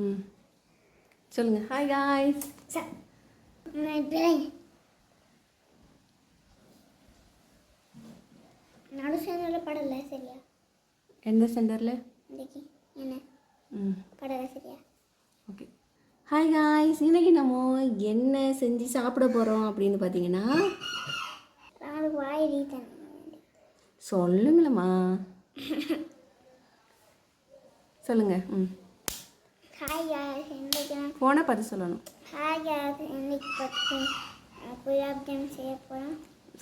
ம். சொல்லுங்கள் hi guys நடு சேனல்ல படல சரியா? எந்த சென்டரில் இன்னைக்கு என்ன? ம். படல சரியா? ஓகே ஹாய் காய்ஸ் இன்னைக்கு நம்ம என்ன செஞ்சு சாப்பிட போகிறோம் அப்படின்னு பார்த்தீங்கன்னா சொல்லுங்களேம்மா. சொல்லுங்கள் ம் ஹாய் யாஸ் இன்னைக்கு நான் ஃபோனை பார்த்து சொல்லணும்.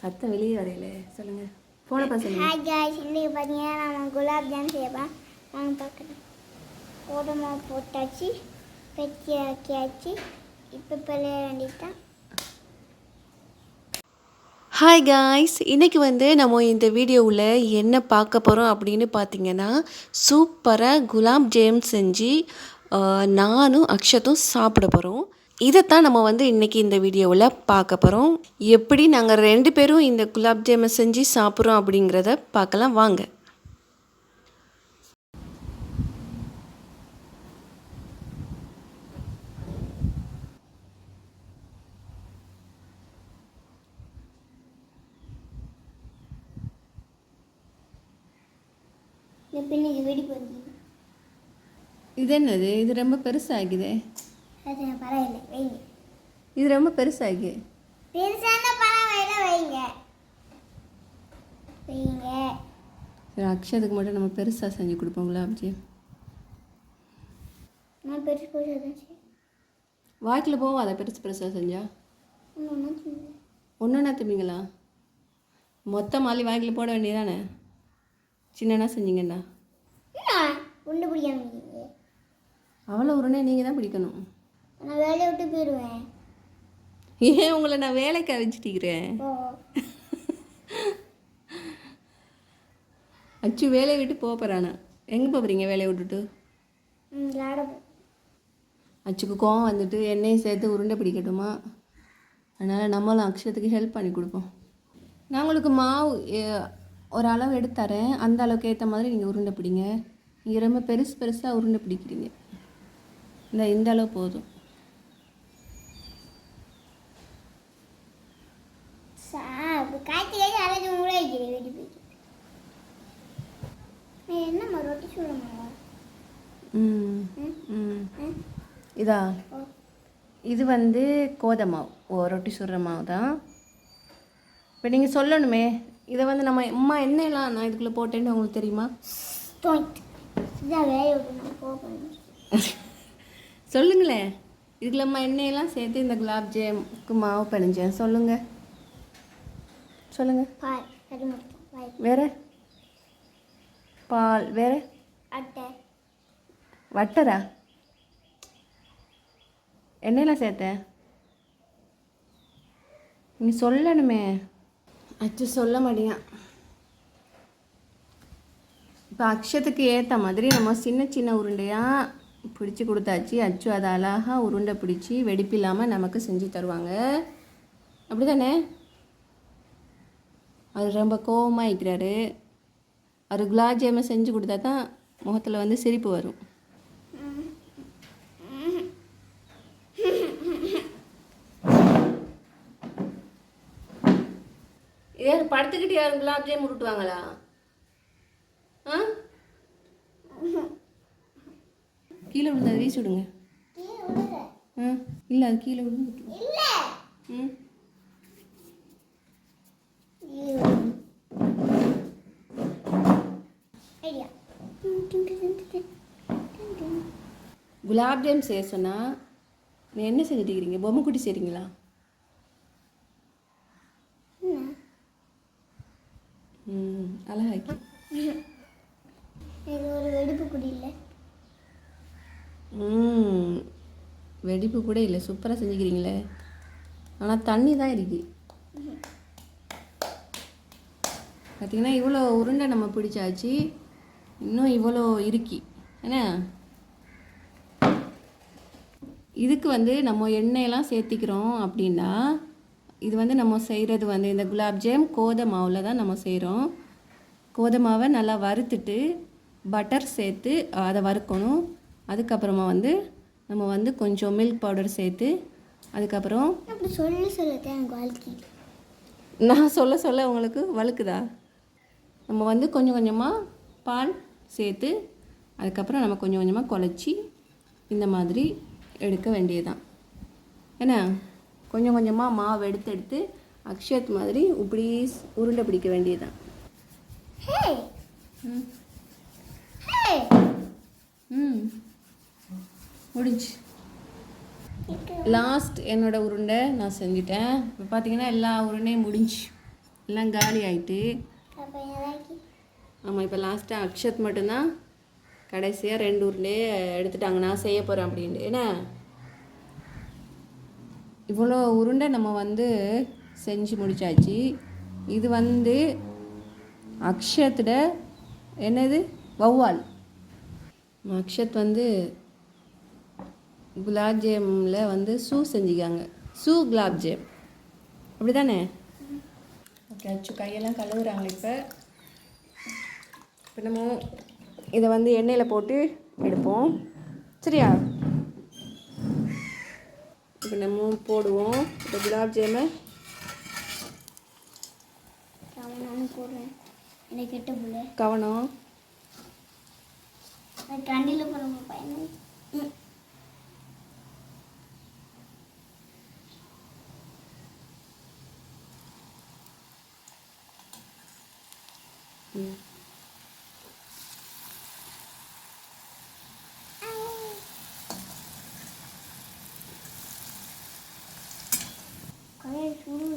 சத்தம் வெளியே வரையில. சொல்லுங்கள் ஃபோனை பார்த்து சொல்லுங்கள் ஹாய் காய்ஸ் இன்னைக்கு பார்த்தீங்கன்னா நம்ம குலாப் ஜாம் செய்யலாம் வாங்க பார்க்கலாம் கோதுமை போட்டாச்சு. பெட்டி ஆக்கியாச்சு. இப்போ பிள்ளைய வேண்டியதான் ஹாய் காய்ஸ் இன்றைக்கி வந்து நம்ம இந்த வீடியோவில் என்ன பார்க்க போகிறோம் அப்படின்னு பார்த்தீங்கன்னா சூப்பராக குலாப் ஜாம் செஞ்சு நானும் அக்ஷத்தும் சாப்பிட போகிறோம் இதைத்தான் நம்ம வந்து இன்றைக்கி இந்த வீடியோவில் பார்க்க போகிறோம் எப்படி நாங்கள் ரெண்டு பேரும் இந்த குலாப் ஜாமை செஞ்சு சாப்பிட்றோம் அப்படிங்கிறத பார்க்கலாம் வாங்க. இந்த வெடி போகுது இது என்னது இது ரொம்ப பெருசாகுதே. இது ரொம்ப பெருசாகி. சரி அக்ஷதுக்கு மட்டும் நம்ம பெருசாக செஞ்சு தான் செய்வேன். வாய்க்கில் போவோம் அதை பெருசு பெருசாக செஞ்சா? ஒன்று ஒன்றா ஒன்றுனா திம்பிங்களா மொத்த மாலி வாய்க்கில் போட வேண்டியதானே சின்னனா செஞ்சீங்கண்ணா உண்டு பிடிக்காம அவ்வளோ உடனே நீங்கள் தான் பிடிக்கணும். நான் வேலையை விட்டு போயிடுவேன். ஏன் உங்களை நான் வேலைக்கு அவிச்சிட்டிக்கிறேன் ஓ. அச்சு வேலையை விட்டு போக போகிறானா எங்கே போகிறீங்க வேலையை விட்டுட்டு? அச்சுக்கு கோவம் வந்துட்டு எண்ணெயும் சேர்த்து உருண்டை பிடிக்கட்டுமா? அதனால் நம்மளும் அக்ஷரத்துக்கு ஹெல்ப் பண்ணி கொடுப்போம். நான் உங்களுக்கு மாவு ஒரு அளவு எடுத்து தரேன். அந்த அளவுக்கு ஏற்ற மாதிரி நீங்கள் உருண்டை பிடிங்க. நீங்கள் ரொம்ப பெருசு பெருசாக உருண்டை பிடிக்கிறீங்க. இந்த இந்த அளவு போதும். இதா இது வந்து கோதை மாவு. ஓ ரொட்டி சுடுற மாவு தான். இப்போ நீங்கள் சொல்லணுமே இதை வந்து நம்ம அம்மா எண்ணெயெல்லாம் நான் இதுக்குள்ளே போட்டேன்னு உங்களுக்கு தெரியுமா? சொல்லுங்களேன் இதுக்குள்ள அம்மா எண்ணெயெல்லாம் சேர்த்து இந்த குலாப் ஜாமுக்கு மாவு பிணைஞ்சேன் சொல்லுங்கள் சொல்லுங்கள் வேற? பால் வேற? வட்டரா? எண்ணெயெல்லாம் சேர்த்தேன் நீ சொல்லணுமே. அச்சு சொல்ல மாட்டேங்க இப்போ அக்ஷத்துக்கு ஏற்ற மாதிரி நம்ம சின்ன சின்ன உருண்டையாக பிடிச்சி கொடுத்தாச்சு. அச்சு அதை அழகாக உருண்டை பிடிச்சி வெடிப்பு இல்லாமல் நமக்கு செஞ்சு தருவாங்க. அப்படி தானே அவர் ரொம்ப கோவமாக இருக்கிறாரு. அவர் குலாப் ஜாமை செஞ்சு கொடுத்தா தான் முகத்தில் வந்து சிரிப்பு வரும். இதே படுத்துக்கிட்டு யாரும் குலாப் ஜாம் விட்டுவாங்களா ஆ? கீழே விழுந்தது வீசி விடுங்க. ஆ இல்லை அது கீழே விழுந்து ம். குலாப் ஜாம் செய்ய சொன்னால் நீ என்ன செஞ்சுட்டு இருக்கிறீங்க? பொம்மை குட்டி செய்கிறீங்களா ம் அழகாக்கி இது ஒரு வெடிப்பு குடி இல்லை ம் வெடிப்பு கூட இல்லை. சூப்பராக செஞ்சுக்கிறீங்களே. ஆனால் தண்ணி தான் இருக்குது பார்த்திங்கன்னா இவ்வளோ உருண்டை நம்ம பிடிச்சாச்சு. இன்னும் இவ்வளோ இருக்கி. என்ன? இதுக்கு வந்து நம்ம எண்ணெயெல்லாம் சேர்த்திக்கிறோம் அப்படின்னா இது வந்து நம்ம செய்கிறது வந்து இந்த குலாப் ஜாம் கோதை மாவில் தான் நம்ம செய்கிறோம் கோதை மாவை நல்லா வறுத்துட்டு பட்டர் சேர்த்து அதை வறுக்கணும். அதுக்கப்புறமா வந்து நம்ம வந்து கொஞ்சம் மில்க் பவுடர் சேர்த்து அதுக்கப்புறம் அப்படி சொல்லி வாழ்க்கை. நான் சொல்ல சொல்ல உங்களுக்கு வழுக்குதா? நம்ம வந்து கொஞ்சம் கொஞ்சமாக பால் சேர்த்து அதுக்கப்புறம் நம்ம கொஞ்சம் கொஞ்சமாக குழச்சி இந்த மாதிரி எடுக்க வேண்டியதுதான். என்ன கொஞ்சம் கொஞ்சமாக மாவு எடுத்து எடுத்து அக்ஷத் மாதிரி இப்படி உருண்டை பிடிக்க வேண்டியதுதான். ம். ம். முடிஞ்சு. லாஸ்ட் என்னோட உருண்டை நான் செஞ்சுட்டேன். இப்போ பார்த்தீங்கன்னா எல்லா உருண்டையும் முடிஞ்சு. எல்லாம் காலி ஆயிட்டு. ஆமாம் இப்போ லாஸ்ட்டாக அக்ஷத் மட்டும்தான் கடைசியாக ரெண்டு உருண்டையே எடுத்துட்டாங்க. நான் செய்ய போகிறேன் அப்படின்ட்டு. என்ன? இவ்வளோ உருண்டை நம்ம வந்து செஞ்சு முடிச்சாச்சு. இது வந்து அக்ஷத்தோட என்னது? வௌவால். அக்ஷத் வந்து குலாப் ஜாமில் வந்து சூ செஞ்சுக்காங்க. சூ குலாப் ஜாம். அப்படி தானே ஓகே அச்சு கையெல்லாம் கழுவுறாங்க இப்போ. இப்போ நம்ம இதை வந்து எண்ணெயில் போட்டு எடுப்போம். சரியா? இப்போ நம்ம போடுவோம். இந்த குலாப் ஜாமை. கவனம் நான்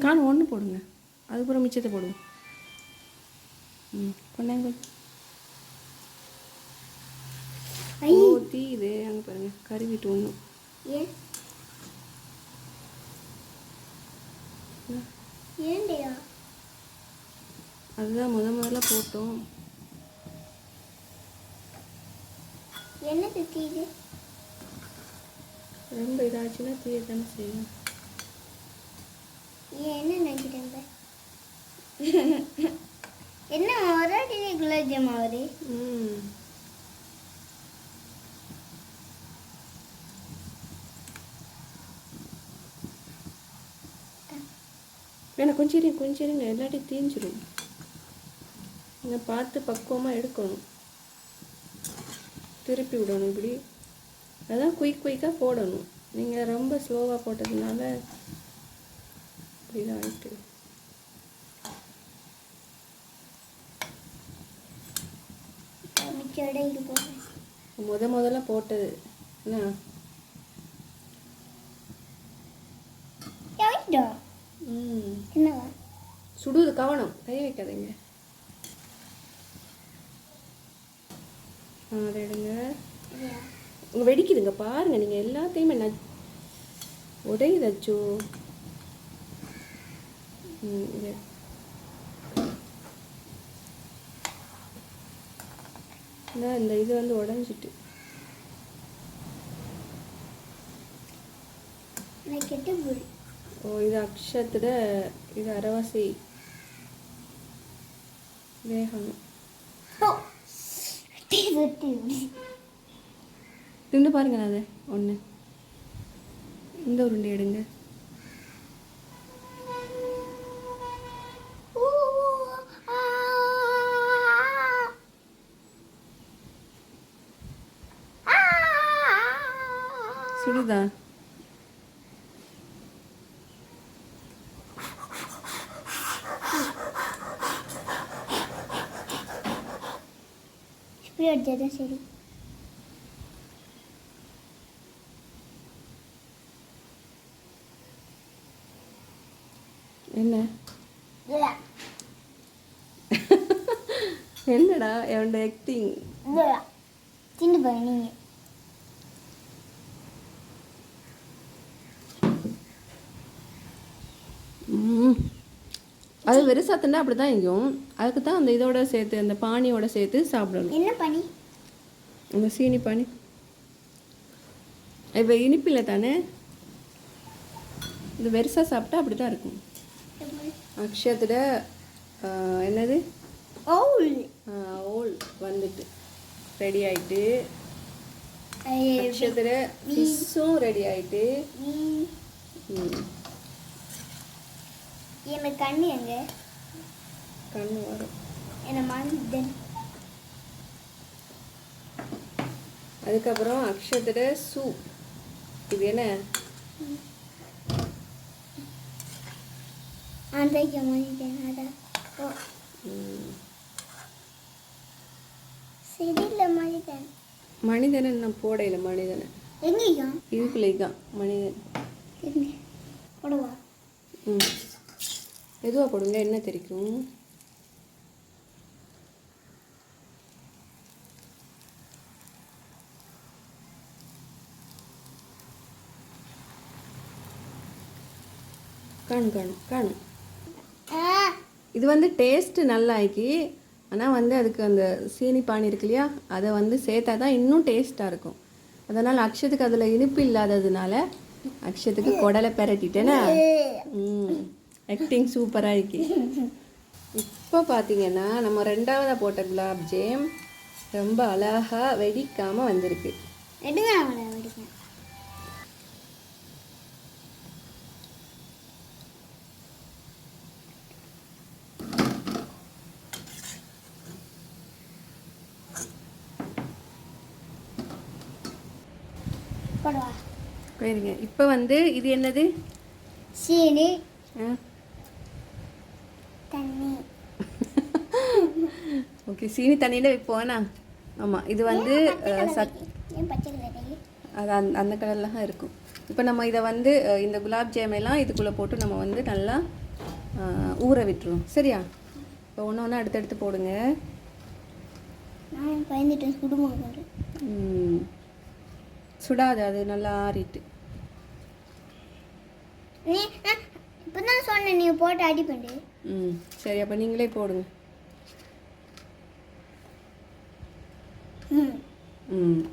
காணும் ஒன்று போடுங்க. அதுக்கப்புறம் மிச்சத்தை போடுவோம். ம் கொண்டாங்க தீ இது. அங்கே பாருங்க. கருவிட்டு ஒன்றும் ஏன் ஏன்டையா அதுதான் முத முதல்ல போட்டோம். என்ன திட்டி இது? ரொம்ப இதாச்சுன்னா தீய தானே செய்யும். என்ன நினைக்கிறேன் என்ன அடியே குலாப் ஜாம் ஆகுது ம். வேணா கொஞ்சம் இருங்க கொஞ்சம் இருங்க இல்லாட்டி தீஞ்சிரும். நீங்கள் பார்த்து பக்குவமாக எடுக்கணும். திருப்பி விடணும் இப்படி. அதான் குயிக் குயிக்காக போடணும். நீங்கள் ரொம்ப ஸ்லோவாக போட்டதுனால இப்படி தான் ஆயிட்டு. மிச்சம் இடம் இது போடுறேன் முத முதல்ல போட்டது. என்ன? சுடுது கவனம். கை வைக்காதீங்க. அதை எடுங்க. இல்லையா? உங்க வெடிக்குதுங்க பாருங்க நீங்க எல்லாத்தையுமே ந உடையுதாச்சோ ம் இது. இந்தா, இது வந்து உடஞ்சிட்டு. ஓ இது அக்ஷத்துல இது அரைவாசி வேகணும் டீ பாருங்க நான் அதை. ஒன்று இந்த உருண்டை எடுங்க ஊ ஆ ஆ சுடுதா இப்படி அடிச்சதான் சரி என்ன இல்லை என்னடா என்னோட ஆக்டிங் அது வெறுசாத்தண்டா அப்படி தான் இங்கும் அதுக்கு தான் அந்த இதோட சேர்த்து அந்த பானியோட சேர்த்து சாப்பிடணும். என்ன பண்ணி அந்த சீனி பானி. இப்போ இனிப்பில்லை தானே? இது வெறுசாக சாப்பிட்டா அப்படி தான் இருக்கும் அக்ஷயத்தில் என்னது? ஓல். ஓல் வந்துட்டு. ரெடி ஆயிட்டு. அக்ஷத்தில் ஃபிஷ்ஷும் ரெடி ஆயிட்டு. ம், ம், என் கண்ணு எங்க? கண்ணு வரும். என்ன மறந்துட்டேன் அதுக்கப்புறம் அக்ஷத்தில் சூப் இது என்ன? அந்த மனிதனை நான் போடையில மனிதனை. எங்கேயா? இதுக்குள்ளே தான் மனிதன் போடவா? ம். எதுவாக போடுங்க என்ன தெரிக்கும் கண் கண் கண். ஆ இது வந்து டேஸ்ட்டு நல்லா ஆக்கி ஆனால் வந்து அதுக்கு அந்த சீனி பானி இருக்கு இல்லையா அதை வந்து சேர்த்தா தான் இன்னும் டேஸ்ட்டாக இருக்கும். அதனால் அக்ஷத்துக்கு அதில் இனிப்பு இல்லாததுனால அக்ஷத்துக்கு குடலை பெரட்டிட்டேன்னா ம். ஆக்டிங் சூப்பராக இருக்கு. இப்போ பார்த்தீங்கன்னா நம்ம ரெண்டாவதாக போட்ட குலாப் ஜேம் ரொம்ப அழகாக வெடிக்காமல் வந்திருக்கு. போயிருங்க. இப்போ வந்து இது என்னது? சீனி. ஆ. தண்ணி. ஓகே சீனி தண்ணியில் வைப்போம்னா? ஆமாம் இது வந்து சத் அது அந்த அந்த கலரில் தான் இருக்கும். இப்போ நம்ம இதை வந்து இந்த குலாப் ஜாமெல்லாம் இதுக்குள்ளே போட்டு நம்ம வந்து நல்லா ஊற விட்டுருவோம். சரியா? இப்போ ஒன்று ஒன்று அடுத்தடுத்து போடுங்க. சுடாது அது நல்லா ஆறிட்டு. நீ இப்போ தான் சொன்னேன் நீ போட்டு அடி பண்ணு. ம் சரி அப்போ நீங்களே போடுங்க. ம்.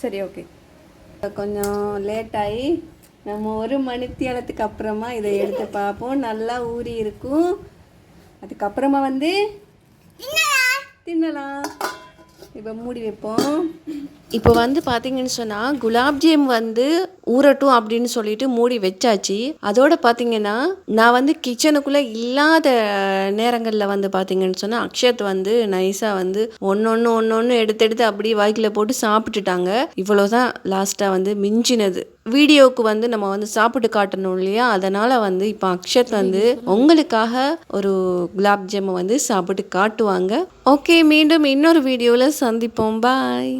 சரி ஓகே. கொஞ்சம் லேட் ஆகி நம்ம ஒரு மணித்தியாலத்துக்கு அப்புறமா இதை எடுத்து பார்ப்போம். நல்லா ஊறி இருக்கும். அதுக்கப்புறமா வந்து தின்னலாம் இப்போ மூடி வைப்போம். இப்போ வந்து பார்த்தீங்கன்னு சொன்னால் குலாப் ஜாம் வந்து ஊறட்டும் அப்படின்னு சொல்லிட்டு மூடி வச்சாச்சு. அதோட பார்த்தீங்கன்னா நான் வந்து கிச்சனுக்குள்ளே இல்லாத நேரங்களில் வந்து பார்த்தீங்கன்னு சொன்னால் அக்ஷத் வந்து நைஸாக வந்து ஒன்று ஒன்று ஒன்று ஒன்று எடுத்து எடுத்து அப்படியே வாய்க்கில் போட்டு சாப்பிட்டுட்டாங்க. இவ்வளோதான் லாஸ்ட்டாக வந்து மிஞ்சினது. வீடியோவுக்கு வந்து நம்ம வந்து சாப்பிட்டு காட்டணும் இல்லையா? அதனால் வந்து இப்போ அக்ஷத் வந்து உங்களுக்காக ஒரு குலாப் ஜாமை வந்து சாப்பிட்டு காட்டுவாங்க. ஓகே மீண்டும் இன்னொரு வீடியோவில் சந்திப்போம். பாய்